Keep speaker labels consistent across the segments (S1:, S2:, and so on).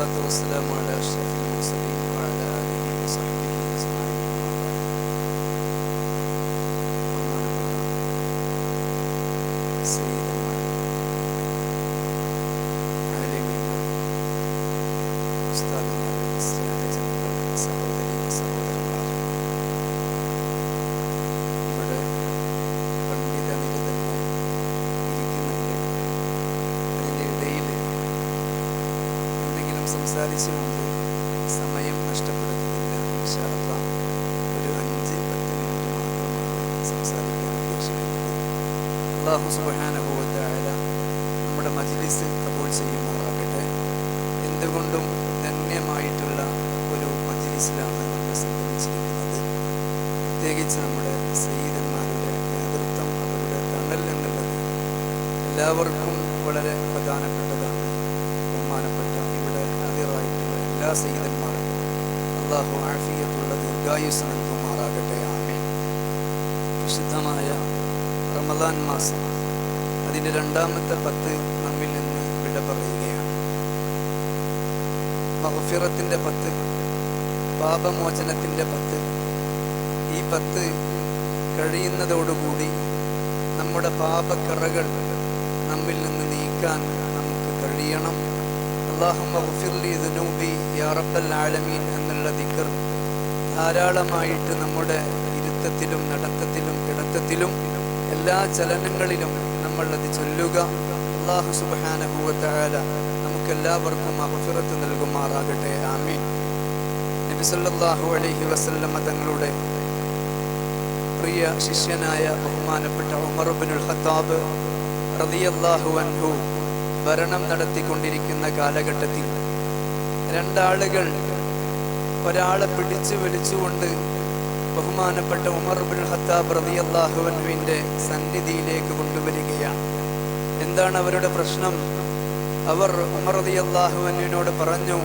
S1: salatu vesselamu ala എന്തെങ്കിലും സംസാരിച്ചുകൊണ്ട് സമയം നഷ്ടപ്പെടുത്തുന്നില്ല. ഇൻഷാ ഒരു അഞ്ച് പത്ത് മിനിറ്റ് മാത്രമാണ് സംസാരിക്കാൻ ഉദ്ദേശിക്കുന്നത്. അള്ളാഹു തആല നമ്മുടെ മജ്ലിസ് കബൂൾ ചെയ്യുമാറാകട്ടെ. എന്തുകൊണ്ടും ധന്യമായിട്ടുള്ള ഒരു മജ്ലിസിലാണ് നമ്മൾ സംഗമിച്ചിരിക്കുന്നത് പ്രത്യേകിച്ച് നമ്മുടെ സയ്യിദന്മാരുടെ നേതൃത്വം അവരുടെ തണൽ എന്നുള്ളത് എല്ലാവർക്കും വളരെ പ്രധാനപ്പെട്ടതാണ് ബഹുമാനപ്പെട്ട എല്ലാ സയ്യിദന്മാർക്കും അള്ളാഹു ആഫിയത്തുള്ള ദീർഘായുസ് നൽകുമാറാകട്ടെ. ആമേ വിശുദ്ധമായ റമദാൻ മാസം അതിന്റെ രണ്ടാമത്തെ പത്ത് നമ്മിൽ നിന്ന് വിട പറയുകയാണ്. മഹഫിറത്തിന്റെ പത്ത് പാപമോചനത്തിന്റെ പത്ത് ഈ പത്ത് കഴിയുന്നതോടുകൂടി നമ്മുടെ പാപക്കറകൾ നമ്മിൽ നിന്ന് നീക്കാൻ നമുക്ക് കഴിയണം. അള്ളാഹുബി യാറബൽ ആലമീൻ എന്നുള്ള ദിക്കർ ധാരാളമായിട്ട് നമ്മുടെ ഇരുത്തത്തിലും നടത്തത്തിലും കിടത്തത്തിലും എല്ലാ ചലനങ്ങളിലും നമ്മൾ അത് ചൊല്ലുക അള്ളാഹു സുബാനഹുവല നമുക്കെല്ലാവർക്കും അഹഫിറത്ത് നൽകുമാറാകട്ടെ. ആമീൻ. നബിസല്ലാഹു അലഹി അലൈഹി വസല്ലമ തങ്ങളുടെ പ്രിയ ശിഷ്യനായ ബഹുമാനപ്പെട്ട ഉമർബിനുൽ ഖത്താബ് റളിയല്ലാഹു അൻഹു ഭരണം നടത്തിക്കൊണ്ടിരിക്കുന്ന കാലഘട്ടത്തിൽ രണ്ടാളുകൾ ഒരാളെ പിടിച്ചു വലിച്ചുകൊണ്ട് ബഹുമാനപ്പെട്ട ഉമർബിൻ ഖത്താബ് റളിയല്ലാഹു അള്ളാഹുവിന്റെ സന്നിധിയിലേക്ക് കൊണ്ടുവരികയാണ്. എന്താണ് അവരുടെ പ്രശ്നം? അവർ ഉമർ റളിയല്ലാഹു അള്ളാഹുവിനോട് പറഞ്ഞു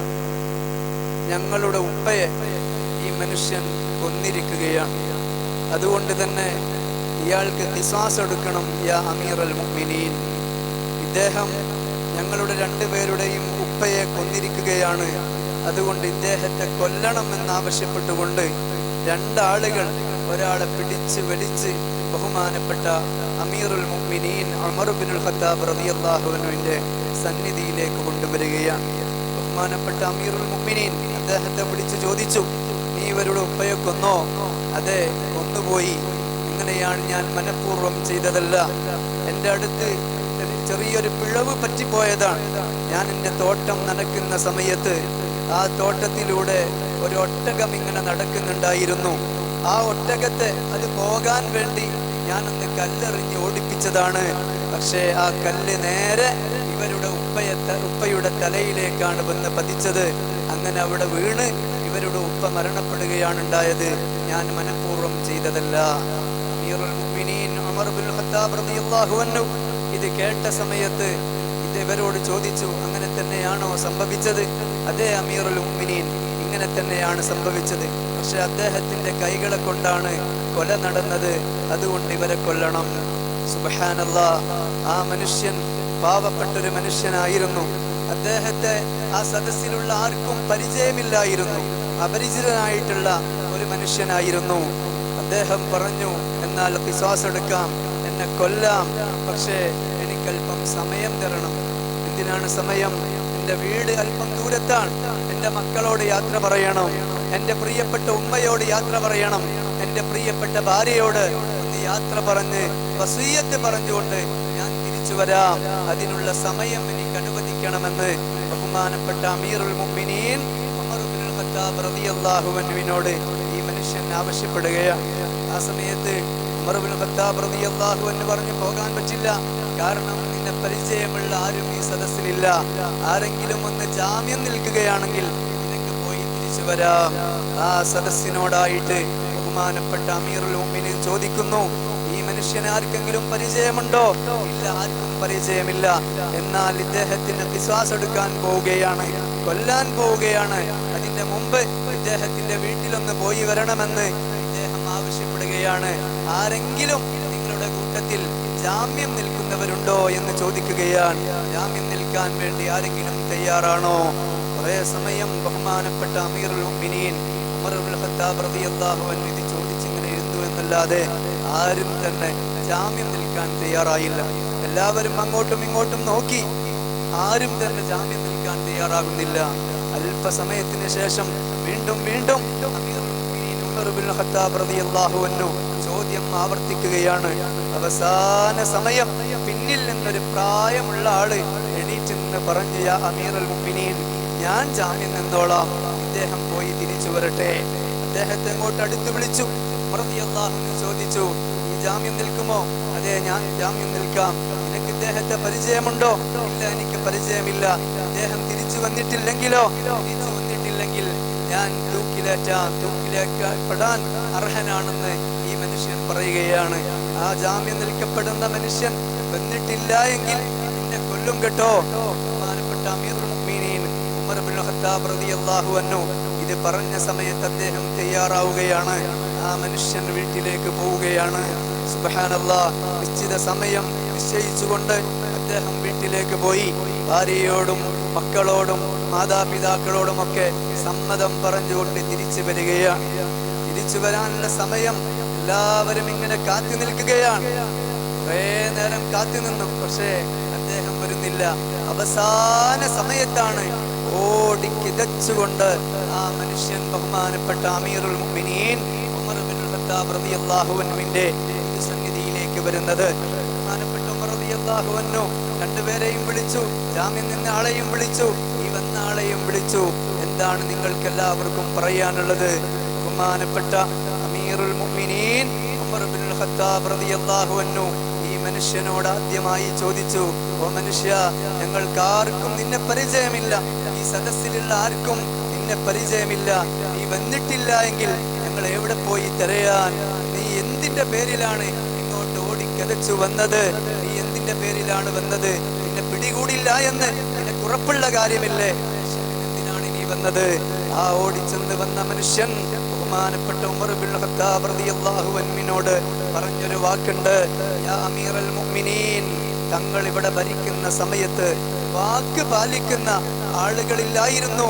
S1: ഞങ്ങളുടെ ഉപ്പയെ ഈ മനുഷ്യൻ കൊന്നിരിക്കുകയാണ്. അതുകൊണ്ട് തന്നെ ഇയാൾക്ക് കിസാസ് എടുക്കണം യാ അമീർ അൽ മുഅ്മിനീൻ. ഇദ്ദേഹം ഞങ്ങളുടെ രണ്ടുപേരുടെയും ഉപ്പയെ കൊന്നിരിക്കുകയാണ്. അതുകൊണ്ട് ഇദ്ദേഹത്തെ കൊല്ലണം എന്നാവശ്യപ്പെട്ടുകൊണ്ട് രണ്ടാളുകൾ ഒരാളെ പിടിച്ച് വലിച്ച് ബഹുമാനപ്പെട്ട അമീറുൽ മുഅ്മിനീൻ ഉമർ ബിനുൽ ഖത്താബ് റളിയല്ലാഹു അൻഹുവിന്റെ സന്നിധിയിലേക്ക് കൊണ്ടുവരികയാണ്. ബഹുമാനപ്പെട്ട അമീറുൽ മുഅ്മിനീൻ അദ്ദേഹത്തെ വിളിച്ച് ചോദിച്ചു നീ ഇവരുടെ ഉപ്പയെ കൊന്നോ? അതെ കൊന്നുപോയി. ഇങ്ങനെയാണ് ഞാൻ മനഃപൂർവം ചെയ്തതല്ല. എന്റെ അടുത്ത് ചെറിയൊരു പിഴവ് പറ്റിപ്പോയതാണ്. ഞാൻ എന്റെ തോട്ടം നനയ്ക്കുന്ന സമയത്ത് ആ തോട്ടത്തിലൂടെ ഒരു ഒട്ടകം ഇങ്ങനെ നടക്കുന്നുണ്ടായിരുന്നു. ആ ഒട്ടകത്തെ അത് പോകാൻ വേണ്ടി ഞാനൊന്ന് കല്ലെറിഞ്ഞ് ഓടിപ്പിച്ചതാണ്. പക്ഷേ ആ കല്ല് നേരെ ഇവരുടെ ഉപ്പയെ ഉപ്പയുടെ തലയിലേക്കാണ് വന്ന് പതിച്ചത്. അങ്ങനെ അവിടെ വീണ് ഇവരുടെ ഉപ്പ മരണപ്പെടുകയാണ് ഉണ്ടായത് ഞാൻ മനഃപൂർവം ചെയ്തതല്ല. അമീറുൽ മുഅ്മിനീൻ ഉമർ ബിൻ ഖത്താബ് റളിയല്ലാഹു അൻഹു ഇത് കേട്ട സമയത്ത് ഇത് ഇവരോട് ചോദിച്ചു അങ്ങനെ തന്നെയാണോ സംഭവിച്ചത്? അതേ അമീറുൽ ഉമ്മിനീൻ ഇങ്ങനെ തന്നെയാണ് സംഭവിച്ചത്. പക്ഷെ അദ്ദേഹത്തിന്റെ കൈകളെ കൊണ്ടാണ് കൊല നടന്നത്. അതുകൊണ്ട് ഇവരെ കൊല്ലണം. സുബ്ഹാനല്ലാ ആ മനുഷ്യൻ പാവപ്പെട്ടൊരു മനുഷ്യനായിരുന്നു. അദ്ദേഹത്തെ ആ സദസ്സിലുള്ള ആർക്കും പരിചയമില്ലായിരുന്നു. അപരിചിതനായിട്ടുള്ള ഒരു മനുഷ്യനായിരുന്നു. അദ്ദേഹം പറഞ്ഞു എന്നാൽ വിശ്വാസം എടുക്കാം. എന്നെ കൊല്ലാം. പക്ഷേ എനിക്കല്പം സമയം തരണം. എന്തിനാണ് സമയം. എന്റെ വീട് അല്പം ദൂരത്താണ്. എന്റെ മക്കളോട് യാത്ര പറയണം. എന്റെ പ്രിയപ്പെട്ട ഉമ്മയോട് യാത്ര പറയണം. എന്റെ പ്രിയപ്പെട്ട ഭാര്യയോട് യാത്ര പറഞ്ഞ് വസീയത്ത് പറഞ്ഞുകൊണ്ട് ഞാൻ തിരിച്ചു വരാം. അതിനുള്ള സമയം എനിക്ക് അനുവദിക്കണമെന്ന് ബഹുമാനപ്പെട്ട അമീറുൽ ഇബ്നുൽ ഖത്താബ് റളിയല്ലാഹു ഈ മനുഷ്യൻ ആവശ്യപ്പെടുകയാണ്. ആ സമയത്ത് ഖത്താബ് പറഞ്ഞു പോകാൻ പറ്റില്ല. കാരണം നിന്നെ പരിചയമുള്ള ആരും ഈ സദസ്സിലില്ല. ആരെങ്കിലും ഒന്ന് ജാമ്യം നിൽക്കുകയാണെങ്കിൽ നിനക്ക് പോയി തിരിച്ചു വരാം. ആ സദസ്സിനോടായിട്ട് ബഹുമാനപ്പെട്ട അമീറുൽ മുഅ്മിനീൻ ചോദിക്കുന്നു ഈ മനുഷ്യന് ആർക്കെങ്കിലും പരിചയമുണ്ടോ? ഇല്ല ആർക്കും പരിചയമില്ല. എന്നാൽ ഇദ്ദേഹത്തിന് വിശ്വാസം എടുക്കാൻ പോവുകയാണ് കൊല്ലാൻ പോവുകയാണ്. അതിന്റെ മുമ്പ് ഇദ്ദേഹത്തിന്റെ വീട്ടിലൊന്ന് പോയി വരണമെന്ന് ആവശ്യപ്പെടുകയാണ് ആരെങ്കിലും നിങ്ങളുടെ കൂട്ടത്തിൽ ജാമ്യം നിൽക്കുന്നവരുണ്ടോ? എന്ന് ചോദിക്കുകയാണ്. ജാമ്യം നിൽക്കാൻ വേണ്ടി ആരെങ്കിലും തയ്യാറാണോ? കുറെ സമയം ബഹുമാനപ്പെട്ട അമീർ ഉമിനീൻ ചോദിച്ചിങ്ങനെ എഴുതു എന്നല്ലാതെ ആരും തന്നെ ജാമ്യം നിൽക്കാൻ തയ്യാറായില്ല. എല്ലാവരും അങ്ങോട്ടും ഇങ്ങോട്ടും നോക്കി. ആരും തന്നെ ജാമ്യം നിൽക്കാൻ തയ്യാറാകുന്നില്ല. അല്പസമയത്തിന് ശേഷം വീണ്ടും വീണ്ടും ചോദ്യം ആവർത്തിക്കുകയാണ്. അവസാന സമയം പിന്നിൽ നിന്നൊരു പ്രായമുള്ള ആൾ എണീറ്റ് നിന്ന് പറഞ്ഞു യാ അമീറുൽ മുഅ്മിനീൻ ഞാൻ ജാമ്യം നിന്നോളാം. ഇദ്ദേഹം പോയി തിരിച്ചു വരട്ടെ. അദ്ദേഹത്തെ അങ്ങോട്ട് അടുത്ത് വിളിച്ചു. ചോദിച്ചു ഈ ജാമ്യം നിൽക്കുമോ? അതെ ഞാൻ ജാമ്യം നിൽക്കാം. നിനക്ക് ഇദ്ദേഹത്തെ പരിചയമുണ്ടോ? ഇല്ല എനിക്ക് പരിചയമില്ല. അദ്ദേഹം തിരിച്ചു വന്നിട്ടില്ലെങ്കിലോ? തിരിച്ചു ഞാൻ തൂക്കിലേറ്റാൻ തൂക്കിലേക്കപ്പെടാൻ അർഹനാണെന്ന് ഈ മനുഷ്യൻ പറയുകയാണ്. ആ ജാമ്യം നിൽക്കപ്പെടുന്ന മനുഷ്യൻ വന്നിട്ടില്ല എങ്കിൽ എന്നെ കൊല്ലും കേട്ടോ. ബഹുമാനപ്പെട്ട അമീർ ഉമർ ബിൻ റളിയല്ലാഹു അൻഹു ഇത് പറഞ്ഞ സമയത്ത് അദ്ദേഹം തയ്യാറാവുകയാണ്. ആ മനുഷ്യൻ വീട്ടിലേക്ക് പോവുകയാണ്. സുബ്ഹാനല്ലാഹ് നിശ്ചിത സമയം നിശ്ചയിച്ചുകൊണ്ട് അദ്ദേഹം വീട്ടിലേക്ക് പോയി. ഭാര്യയോടും മക്കളോടും മാതാപിതാക്കളോടും ഒക്കെ സമ്മതം പറഞ്ഞുകൊണ്ട് തിരിച്ചു വരികയാണ്. തിരിച്ചു വരാനുള്ള സമയം എല്ലാവരും ഇങ്ങനെ കാത്തു നിൽക്കുകയാണ്. കുറേ നേരം കാത്തു നിന്നു. പക്ഷേ അദ്ദേഹം വരുന്നില്ല. അവസാന സമയത്താണ് ഓടി കിതച്ചുകൊണ്ട് ആ മനുഷ്യൻ ബഹുമാനപ്പെട്ട അമീറുൽ മുഅ്മിനീൻ ഉമർ ബിൻ ഖത്താബ് റളിയല്ലാഹു അൻഹുവിന്റെ സന്നിധിയിലേക്ക് വരുന്നത്. അൻഹു രണ്ടുപേരെയും വിളിച്ചു. ജാമ്യം നിന്ന ആളെയും വിളിച്ചു. ഈ വന്ന ആളെയും വിളിച്ചു. എന്താണ് നിങ്ങൾക്ക് എല്ലാവർക്കും പറയാനുള്ളത്? ബഹുമാനപ്പെട്ട അമീറുൽ മുഅ്മിനീൻ ഉമർ ഖത്താബ് റളിയല്ലാഹു അൻഹു ഈ മനുഷ്യനോട് ആദ്യമായി ചോദിച്ചു ഓ മനുഷ്യ ഞങ്ങൾക്ക് ആർക്കും നിന്നെ പരിചയമില്ല. ഈ സദസ്സിലുള്ള ആർക്കും നിന്നെ പരിചയമില്ല. നീ വന്നിട്ടില്ല എങ്കിൽ ഞങ്ങൾ എവിടെ പോയി തിരയാൻ? നീ എന്തിന്റെ പേരിലാണ് ഇങ്ങോട്ട് ഓടിക്കതച്ചു വന്നത്? നീ എന്തിന്റെ പേരിലാണ് വന്നത്. നിന്നെ പിടികൂടില്ല എന്ന് നിനക്ക് ഉറപ്പുള്ള കാര്യമില്ലേ? എന്തിനാണ് നീ വന്നത്. ആ ഓടിച്ചെന്ന് വന്ന മനുഷ്യൻ ബഹുമാനപ്പെട്ട ഉമർ ബിൻ ഖത്താബ് റളിയല്ലാഹു പറഞ്ഞൊരു വാക്കുണ്ട്. യാ മുഅ്മിനീൻ തങ്ങൾ ഇവിടെ ഭരിക്കുന്ന സമയത്ത് വാക്ക് പാലിക്കുന്ന ആളുകളില്ലായിരുന്നു.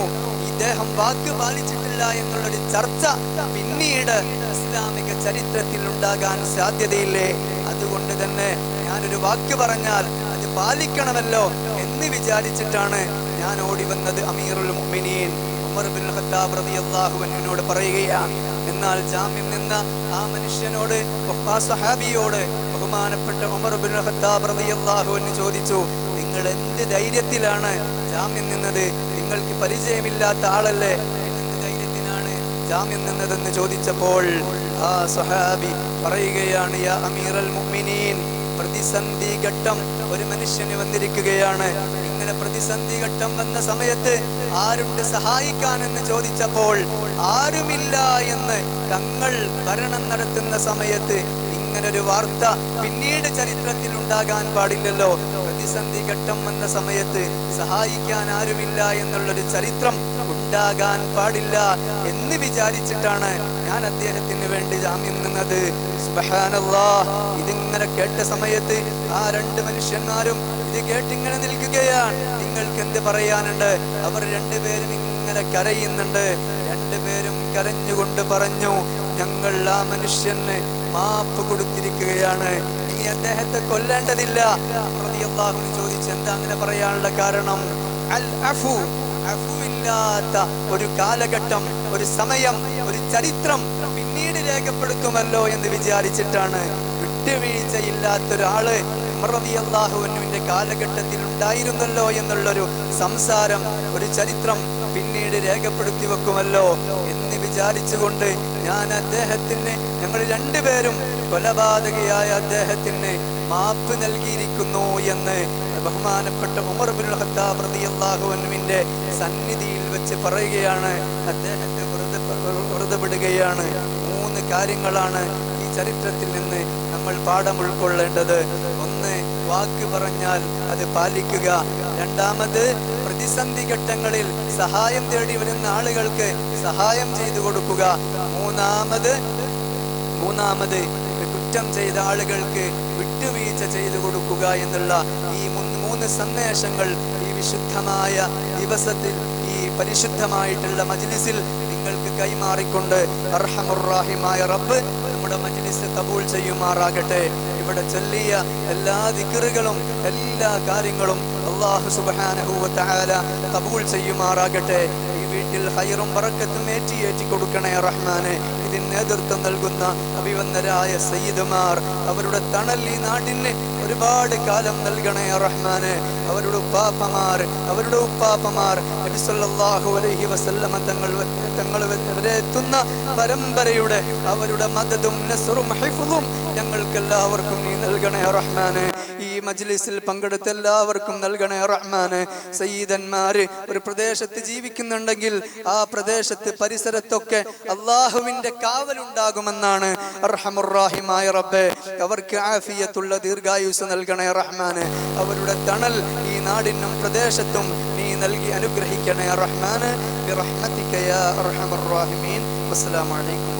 S1: ഇദ്ദേഹം വാക്ക് പാലിച്ചിട്ടില്ല എന്നുള്ളൊരു ചർച്ച പിന്നീട് ഇസ്ലാമിക ചരിത്രത്തിൽ ഉണ്ടാകാൻ സാധ്യതയില്ലേ? അതുകൊണ്ട് തന്നെ ഞാനൊരു വാക്ക് പറഞ്ഞാൽ അത് പാലിക്കണമല്ലോ എന്ന് വിചാരിച്ചിട്ടാണ് ഞാൻ ഓടി വന്നത് അമീറുൽ മുഅ്മിനീൻ. ഉമർ ബിൻ ഖത്താബ് റളിയല്ലാഹു പറയുകയാണ്. എന്നാൽ ജാമ്യം നിന്ന ആ മനുഷ്യനോട് സഹാബിയോട് ബഹുമാനപ്പെട്ട ഉമർ ബിൻ ഖത്താബ് റളിയല്ലാഹു അൻഹു ചോദിച്ചു നിങ്ങൾ എന്ത് ധൈര്യത്തിലാണ് ജാമ്യം നിന്നത്? നിങ്ങൾക്ക് പരിചയമില്ലാത്ത ആളല്ലേ? എന്ത് ധൈര്യത്തിലാണ് ജാമ്യം നിന്നതെന്ന് ചോദിച്ചപ്പോൾ ആ സഹാബി പറയുകയാണ് യാ മുഅ്മിനീൻ പ്രതിസന്ധി ഘട്ടം ഒരു മനുഷ്യന് വന്നിരിക്കുകയാണ്. ഇങ്ങനെ പ്രതിസന്ധി ഘട്ടം വന്ന സമയത്ത് ആരുണ്ട് സഹായിക്കാനെന്ന് ചോദിച്ചപ്പോൾ ആരുമില്ല എന്ന് തങ്ങൾ ഭരണം നടത്തുന്ന സമയത്ത് ഇങ്ങനൊരു വാർത്ത പിന്നീട് ചരിത്രത്തിൽ ഉണ്ടാകാൻ പാടില്ലല്ലോ. പ്രതിസന്ധി ഘട്ടം വന്ന സമയത്ത് സഹായിക്കാൻ ആരുമില്ല എന്നുള്ളൊരു ചരിത്രം ഉണ്ടാകാൻ പാടില്ല എന്ന് വിചാരിച്ചിട്ടാണ് ഞാൻ അദ്ദേഹത്തിന് വേണ്ടി ജാമ്യം നിന്നത്. ഇതിങ്ങനെ കേട്ട സമയത്ത് ആ രണ്ട് മനുഷ്യന്മാരും ഇത് കേട്ടിങ്ങനെ നിൽക്കുകയാണ്. നിങ്ങൾക്ക് എന്ത് പറയാനുണ്ട്? അവർ രണ്ടുപേരും ഇങ്ങനെ കരയുന്നുണ്ട്. രണ്ടുപേരും കരഞ്ഞുകൊണ്ട് പറഞ്ഞു ഞങ്ങൾ ആ മനുഷ്യന് മാപ്പ് കൊടുത്തിരിക്കുകയാണ്. ഇനി അദ്ദേഹത്തെ കൊല്ലേണ്ടതില്ല. റളിയല്ലാഹു ചോദിച്ച് എന്താ അങ്ങനെ പറയാനുള്ള കാരണം? അൽ അഫു. ഒരു കാലഘട്ടം ഒരു സമയം ഒരു ചരിത്രം പിന്നീട് രേഖപ്പെടുത്തുമല്ലോ എന്ന് വിചാരിച്ചിട്ടാണ് വിട്ടുവീഴ്ചയില്ലാത്തൊരാൾ അള്ളാഹുവിന്റെ കാലഘട്ടത്തിൽ ഉണ്ടായിരുന്നല്ലോ എന്നുള്ളൊരു സംസാരം ഒരു ചരിത്രം പിന്നീട് രേഖപ്പെടുത്തി വെക്കുമല്ലോ. വിചാരിച്ചുകൊണ്ട് ഞാൻ അദ്ദേഹത്തിന് ഞങ്ങൾ രണ്ടുപേരും കൊലപാതകയായ അദ്ദേഹത്തിന് മാപ്പ് നൽകിയിരിക്കുന്നു എന്ന് ബഹുമാനപ്പെട്ട ഉമർ ബിൻ സന്നിധിയിൽ വെച്ച് പറയുകയാണ്. അദ്ദേഹത്തെ വെറുതെ വെറുതെ മൂന്ന് കാര്യങ്ങളാണ് ഈ ചരിത്രത്തിൽ നിന്ന് നമ്മൾ പാഠം ഉൾക്കൊള്ളേണ്ടത്. ഒന്ന് വാക്ക് പറഞ്ഞാൽ അത് പാലിക്കുക. രണ്ടാമത് പ്രതിസന്ധി ഘട്ടങ്ങളിൽ സഹായം തേടി വരുന്ന ആളുകൾക്ക് സഹായം ചെയ്തു കൊടുക്കുക. മൂന്നാമത് മൂന്നാമത് കുറ്റം ചെയ്ത ആളുകൾക്ക് വിട്ടുവീഴ്ച ചെയ്തു കൊടുക്കുക എന്നുള്ള ഈ മൂന്ന് സന്ദേശങ്ങൾ ഈ വിശുദ്ധമായ ദിവസത്തിൽ ഈ പരിശുദ്ധമായിട്ടുള്ള മജ്ലിസിൽ നിങ്ങൾക്ക് കൈമാറിക്കൊണ്ട് അർഹമുറാഹിമായ റബ്ബ് നമ്മുടെ മജ്ലിസ് കബൂൾ ചെയ്യുമാറാകട്ടെ. ഇവിടെ ചൊല്ലിയ എല്ലാ ദിക്കറുകളും എല്ലാ കാര്യങ്ങളും അള്ളാഹു തആല കബൂൾ ചെയ്യുമാറാകട്ടെ. ഈ വീട്ടിൽ ഹൈറും പറക്കത്തും ഏറ്റി കൊടുക്കണേ റഹ്മാനെ. ഇതിന് നേതൃത്വം നൽകുന്ന അഭിവന്ദരായ സയ്യിദുമാർ അവരുടെ തണൽ ഈ നാടിന് ഒരുപാട് കാലം നൽകണേ റഹ്മാനെ. അവരുടെ ഉപ്പാപ്പമാർ അവരുടെ ഉപ്പാപ്പമാർ നബി അലഹി വസല്ലമ തങ്ങൾ തങ്ങൾ വരെ എത്തുന്ന പരമ്പരയുടെ അവരുടെ മദതും നസറും ഹിഫ്ളും ഞങ്ങൾക്കെല്ലാവർക്കും നീ നൽകണേ റഹ്മാനെ. ഈ മജ്ലിസിൽ പങ്കെടുത്ത എല്ലാവർക്കും നൽകണേ റഹ്മാന്. സയ്യിദന്മാര് ഒരു പ്രദേശത്ത് ജീവിക്കുന്നുണ്ടെങ്കിൽ ആ പ്രദേശത്ത് പരിസരത്തൊക്കെ അള്ളാഹുവിന്റെ കാവലുണ്ടാകുമെന്നാണ് അർഹമുറാഹിമായ റബ്ബെ. അവർക്ക് ആഫിയത്തുള്ള ദീർഘായുസ് നൽകണേ റഹ്മാന്. അവരുടെ തണൽ ഈ നാടിനും പ്രദേശത്തും നീ നൽകി അനുഗ്രഹിക്കണേ റഹ്മാന്. അസ്സലാമു അലൈക്കും.